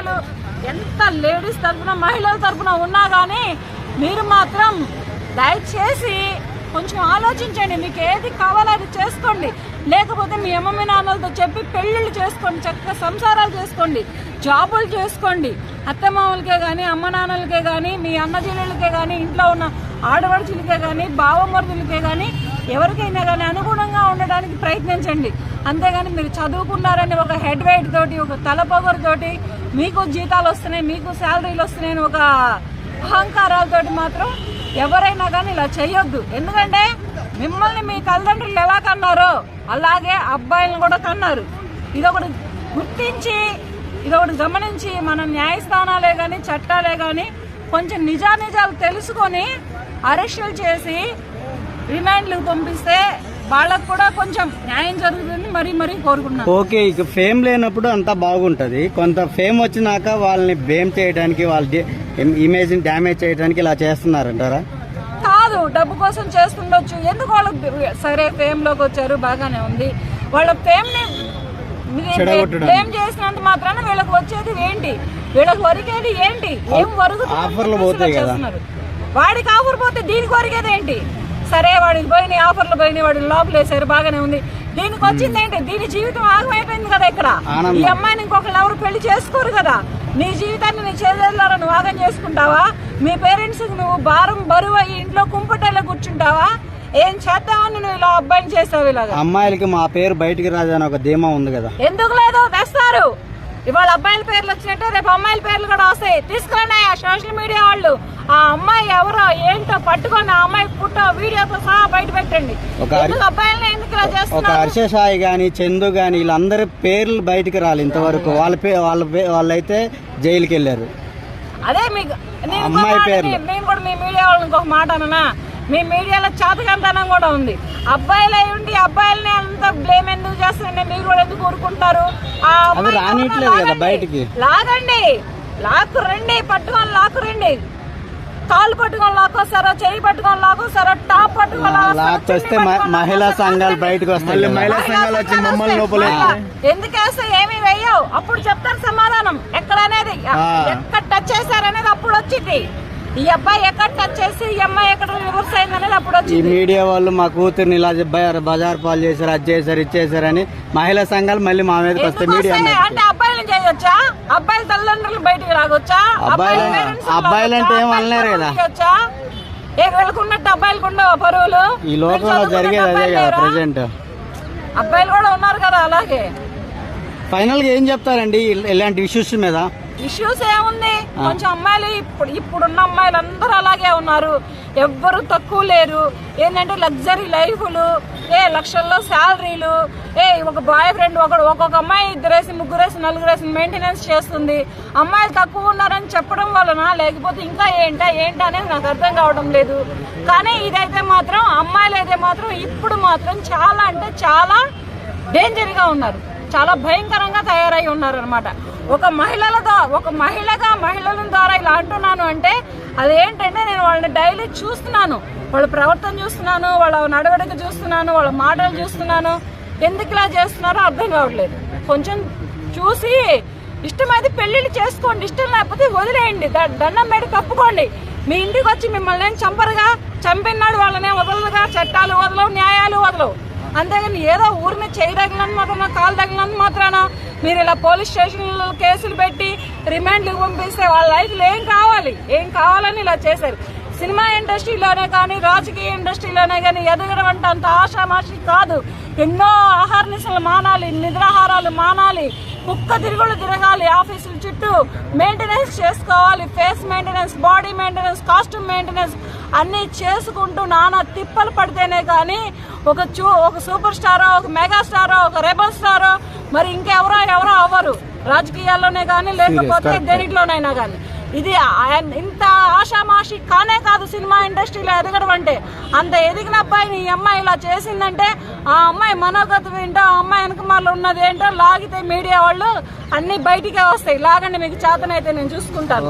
అభిమానాలు ఎంత లేడీస్ తరఫున మహిళల తరఫున ఉన్నా కానీ మీరు మాత్రం దయచేసి కొంచెం ఆలోచించండి. మీకు ఏది కావాలో అది చేసుకోండి. లేకపోతే మీ అమ్మమ్మ నాన్నలతో చెప్పి పెళ్ళిళ్ళు చేసుకోండి చక్కగా సంసారాలు చేసుకోండి జాబులు చేసుకోండి. అత్తమామలకే కానీ అమ్మ నాన్నలకే కానీ మీ అన్న చెల్లెళ్ళకే కానీ ఇంట్లో ఉన్న ఆడపడుచులకే కానీ బావమరుదులకే కానీ ఎవరికైనా కానీ అనుగుణంగా ఉండడానికి ప్రయత్నించండి. అంతేగాని మీరు చదువుకున్నారని ఒక హెడ్ వెయిట్ తోటి ఒక తలపొగరుతోటి మీకు జీతాలు వస్తున్నాయి మీకు శాలరీలు వస్తున్నాయని ఒక అహంకారాలతోటి మాత్రం ఎవరైనా కానీ ఇలా చేయొద్దు. ఎందుకంటే మిమ్మల్ని మీ తల్లిదండ్రులు ఎలా కన్నారో అలాగే అబ్బాయిలను కూడా కన్నారు. ఇదొకటి గుర్తించి ఇదొకటి గమనించి మన న్యాయస్థానాలే కానీ చట్టాలే కానీ కొంచెం నిజానిజాలు తెలుసుకొని అరెస్టులు చేసి రిమాండ్లు పంపిస్తే వాళ్ళకు కూడా కొంచెం న్యాయం జరుగుతుంది మరీ మరీ కోరుకున్నాను ఓకే ఇక ఫేమ్ లేనప్పుడు అంతా బాగుంటది. కొంత ఫేమ్ వచ్చినాక వాళ్ళని బ్లేమ్ చేయడానికి వాళ్ళ ఇమేజ్ని డ్యామేజ్ చేయడానికి ఇలా చేస్తున్నారంటారా? కాదు డబ్బు కోసం చేస్తుండొచ్చు. ఎందుకు వాళ్ళు సరే ఫేమ్లోకి వచ్చారు బాగానే ఉంది. వాళ్ళ ఫేమ్ని. బ్లేమ్ చేసినంత మాత్రాన వీళ్ళకి వచ్చేది ఏంటి? వీళ్ళకి ఒరిగేది ఏంటి? ఏం వరుగుతుంది ఆఫర్లు పోతాయి. వాడికి ఆఫర్ పోతే దీనికి ఒరిగేది ఏంటి? సరే వాడికి పోయినాయి ఆఫర్లు పోయినాయి వాడిని లోపల వేసారు బాగానే ఉంది. దీనికి వచ్చింది ఏంటి? దీని జీవితం ఆగమైపోయింది కదా ఇక్కడ. ఈ అమ్మాయిని ఇంకొకళ్ళు ఎవరు పెళ్ళి చేసుకోరు కదా. నీ జీవితాన్ని నీ చేతులారా నువ్వు ఆగం చేసుకుంటావా? మీ పేరెంట్స్ నువ్వు భారం బరువు అయ్యి ఇంట్లో కుంపటేలో కూర్చుంటావా? ఏం చేద్దామని నువ్వు ఇలా అబ్బాయిని చేసావు ఇలాగా? అమ్మాయిలకి మా పేరు బయటికి రాదని ఒక ధీమా ఉంది కదా. ఎందుకు లేదు? తెస్తారు ఇవాళ అబ్బాయిల పేర్లు వచ్చినట్టే రేపు అమ్మాయిల పేర్లు కూడా వస్తాయి. తీసుకురండి ఆ సోషల్ మీడియా వాళ్ళు. ఆ అమ్మాయి ఎవరో ఏంటో పట్టుకొని ఆ అమ్మాయి పుట్టో వీడియోతో సహా బయట పెట్టండి. ఒక ఎందుకు అబ్బాయిలను ఎందుకు ఇలా ఒక చేస్తున్నారు? హర్ష సాయి గాని చందు గాని వీళ్ళందరి పేర్లు బయటికి రాలి ఇంతవరకు. వాళ్ళ పే వాళ్ళ పే- వాళ్ళైతే జైలుకి వెళ్ళారు అదే మీకు నేను ఇంకో అమ్మాయి మాట పేర్లు. నేను కూడా మీ మీడియా వాళ్ళని ఇంకొక మాట అననా మీ మీడియాలో చాతకంతనం కూడా ఉంది. అబ్బాయిలు అయి ఉండి అబ్బాయిలని అంత బ్లేమ్ ఎందుకు చేస్తారండి మీరు కూడా ఎందుకు ఊరుకుంటారు? లాగండి. బయటికి. లాగండి. లాక్కు రండి పట్టుకొని లాక్కు రండి కాలు పట్టుకొని లాక్కొస్తారో చేయి పట్టుకొని లాక్కొస్తారో టాప్ పట్టుకొని లాక్కొస్తారో, లాక్కొస్తే చున్నీ మ- పట్టుకొని మహిళా లాక్కొస్తారో, సంఘాలు బయటకు వస్తాయి మళ్ళీ కదా. మహిళా సంఘాలు వచ్చి మమ్మల్ని లోపల ఎందుకేస్తే ఏమి వెయ్యవు? అప్పుడు చెప్తారు సమాధానం. ఎక్కడ అనేది. ఎక్కడ టచ్ చేశారనేది అప్పుడు వచ్చింది ఈ అబ్బాయి ఎక్కడ టచ్ చేసి ఈ అమ్మాయి ఎక్కడ రివర్స్ అయింది అనేది అప్పుడు ఈ వచ్చింది మీడియా వాళ్ళు మా కూతుర్ని ఇలా బ- బజార్ పాలు చేశారు అది చేశారు ఇది చేశారని మహిళా సంఘాలు మళ్ళీ మా మీదకి ఎందుకు మీడియా వస్తాయి? మీద. అంటే అబ్బాయిలు చేయొచ్చా అబ్బాయిల తల్లిదండ్రులు బయటికి రాగొచ్చా అబ్బాయిలు- అబ్బాయిల parents లు అబ్బాయిలు అంటే రాగొచ్చా? ఏం అనలేరు అబ్బాయిలు కదా. చేయొచ్చా? ఏ వీళ్ళకు ఉన్నట్టు అబ్బాయిలకు ఉండవు పరువులు ఈ లోకంలో వీళ్ళు జరిగేది అదే కదా అబ్బాయిలు లేరా? ప్రజెంట్ అబ్బాయిలు కూడా ఉన్నారు కదా అలాగే ఫైనల్గా ఏం చెప్తారండి ఇల్- ఇలాంటి ఇష్యూస్ మీద ఇష్యూస్ ఏముంది కొంచెం అమ్మాయిలు ఇప్పుడు ఇప్పుడున్న అమ్మాయిలు అందరూ అలాగే ఉన్నారు. ఎవ్వరు తక్కువ లేరు. ఏంటంటే లగ్జరీ లైఫ్లు ఏ లక్షల్లో శాలరీలు ఏ ఒక బాయ్ ఫ్రెండ్ ఒకడు ఒక్కొక్క అమ్మాయి ఇద్దరేసి ముగ్గురేసి నలుగురేసి మెయింటెనెన్స్ చేస్తుంది. అమ్మాయిలు తక్కువ ఉన్నారని చెప్పడం వలన లేకపోతే ఇంకా ఏంటా ఏంటా అనేది నాకు అర్థం కావడం లేదు. కానీ ఇదైతే మాత్రం అమ్మాయిలు అయితే మాత్రం ఇప్పుడు మాత్రం చాలా అంటే చాలా డేంజర్గా ఉన్నారు. చాలా భయంకరంగా తయారై ఉన్నారనమాట ఒక మహిళలతో ఒక మహిళగా మహిళల ద్వారా ఇలా అంటున్నాను అంటే అదేంటంటే నేను వాళ్ళని డైలీ చూస్తున్నాను. వాళ్ళ ప్రవర్తన చూస్తున్నాను వాళ్ళ నడవడిక చూస్తున్నాను వాళ్ళ మాటలు చూస్తున్నాను. ఎందుకు ఇలా చేస్తున్నారో అర్థం కావట్లేదు. కొంచెం చూసి ఇష్టమైతే పెళ్ళిళ్ళు చేసుకోండి ఇష్టం లేకపోతే వదిలేయండి దండం పెట్టి తప్పుకోండి. మీ ఇంటికి వచ్చి మిమ్మల్ని చంపరుగా? చంపినాడు వాళ్ళనే వదలదుగా చట్టాలు వదలవు న్యాయాలు వదలవు. అంతేగాని ఏదో ఊరిని చేయి తగిలినంత మాత్రాన కాలు తగిలినంత మాత్రాన మీరు ఇలా పోలీస్ స్టేషన్లో కేసులు పెట్టి రిమాండ్లు పంపిస్తే వాళ్ళ లైఫ్లో ఏం కావాలి? ఏం కావాలని ఇలా చేశారు. సినిమా ఇండస్ట్రీలోనే కానీ రాజకీయ ఇండస్ట్రీలోనే కానీ ఎదగడం అంటే అంత ఆషామాషి కాదు. ఎన్నో ఆహార నిశలు మానాలి నిద్రాహారాలు మానాలి కుక్క తిరుగులు తిరగాలి ఆఫీసుల చుట్టూ మెయింటెనెన్స్ చేసుకోవాలి face maintenance body maintenance costume maintenance అన్నీ చేసుకుంటూ నానా తిప్పలు పడితేనే కానీ ఒక చూ ఒక సూపర్ స్టారో ఒక మెగా స్టారో ఒక రెబల్ స్టారో మరి ఇంకెవరో ఎవరో అవ్వరు. రాజకీయాల్లోనే కానీ లేకపోతే దేనిలోనైనా కానీ. ఇది ఇంత ఆషామాషి కానే కాదు సినిమా ఇండస్ట్రీలో ఎదగడం అంటే. అంత ఎదిగిన అబ్బాయిని ఈ అమ్మాయి ఇలా చేసిందంటే ఆ అమ్మాయి మనోగతం ఏంటో ఆ అమ్మాయి వెనకమాల ఉన్నది ఏంటో లాగితే మీడియా వాళ్ళు అన్ని బయటికే వస్తాయి. లాగండి మీకు చేతనైతే నేను చూసుకుంటాను.